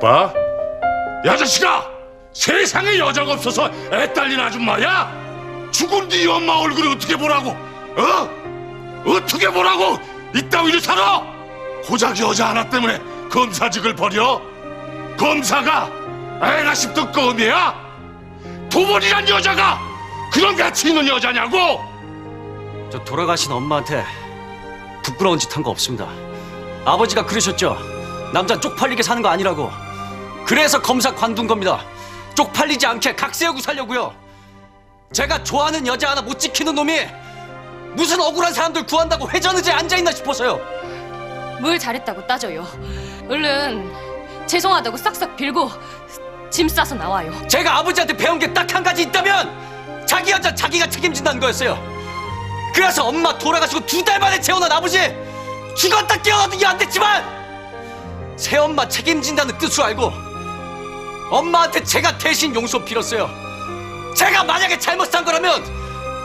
봐? 야 자식아! 세상에 여자가 없어서 애 딸린 아줌마야? 죽은 뒤 엄마 얼굴을 어떻게 보라고? 어? 어떻게 보라고? 이따위로 살아? 고작 여자 하나 때문에 검사직을 버려? 검사가 애나 싶던 껌이야? 도벌이란 여자가 그런 가치 있는 여자냐고? 저 돌아가신 엄마한테 부끄러운 짓 한 거 없습니다. 아버지가 그러셨죠. 남자 쪽팔리게 사는 거 아니라고. 그래서 검사 관둔 겁니다. 쪽팔리지 않게 각 세우고 살려고요. 제가 좋아하는 여자 하나 못 지키는 놈이 무슨 억울한 사람들 구한다고 회전의제에 앉아있나 싶어서요. 뭘 잘했다고 따져요. 얼른 죄송하다고 싹싹 빌고 짐 싸서 나와요. 제가 아버지한테 배운 게 딱 한 가지 있다면 자기 여자 자기가 책임진다는 거였어요. 그래서 엄마 돌아가시고 두 달 만에 재혼한 아버지 죽었다 깨어나던 게안 됐지만 새엄마 책임진다는 뜻으로 알고 엄마한테 제가 대신 용서 빌었어요. 제가 만약에 잘못한 거라면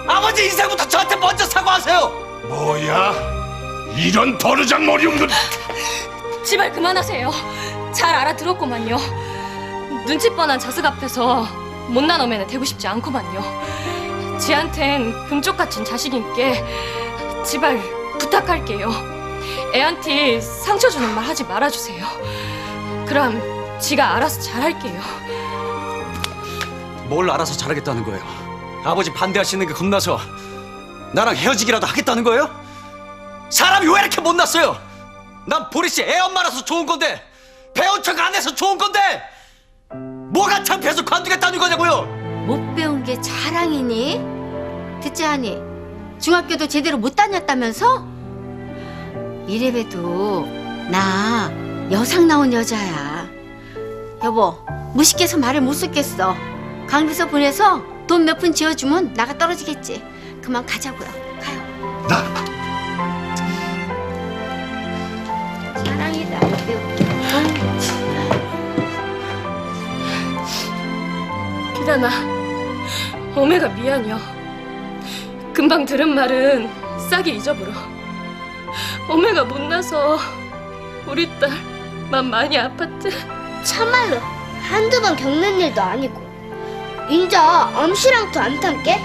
아버지 인생부터 저한테 먼저 사과하세요. 뭐야? 이런 버르장머리 없는 제발 그만하세요. 잘 알아들었구만요. 눈치 뻔한 자식 앞에서 못난 어매는 되고 싶지 않구만요. 지한텐 금쪽 같은 자식인께 제발 부탁할게요. 애한테 상처 주는 말 하지 말아주세요. 그럼 지가 알아서 잘할게요. 뭘 알아서 잘하겠다는 거예요? 아버지 반대하시는 게 겁나서 나랑 헤어지기라도 하겠다는 거예요? 사람이 왜 이렇게 못났어요? 난 보리 씨 애 엄마라서 좋은 건데 배운 척 안 해서 좋은 건데 뭐가 창피해서 관두겠다는 거냐고요? 못 배운 게 자랑이니? 듣지 않니? 중학교도 제대로 못 다녔다면서? 이래봬도 나 여상 나온 여자야. 여보, 무식해서 말을 못 섞겠어. 강비서 보내서 돈 몇 푼 지어주면 나가 떨어지겠지. 그만 가자고요. 가요. 나 자랑이다. 배운 기다나, 오메가 미안해요. 금방 들은 말은 싸게 잊어버려. 오메가 못나서 우리 딸 맘 많이 아팠지? 참말로 한두 번 겪는 일도 아니고. 인자 암시랑도 안 탄게?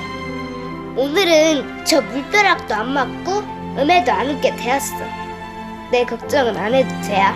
오늘은 저 물벼락도 안 맞고 음에도 안 웃게 되었어. 내 걱정은 안 해도 돼야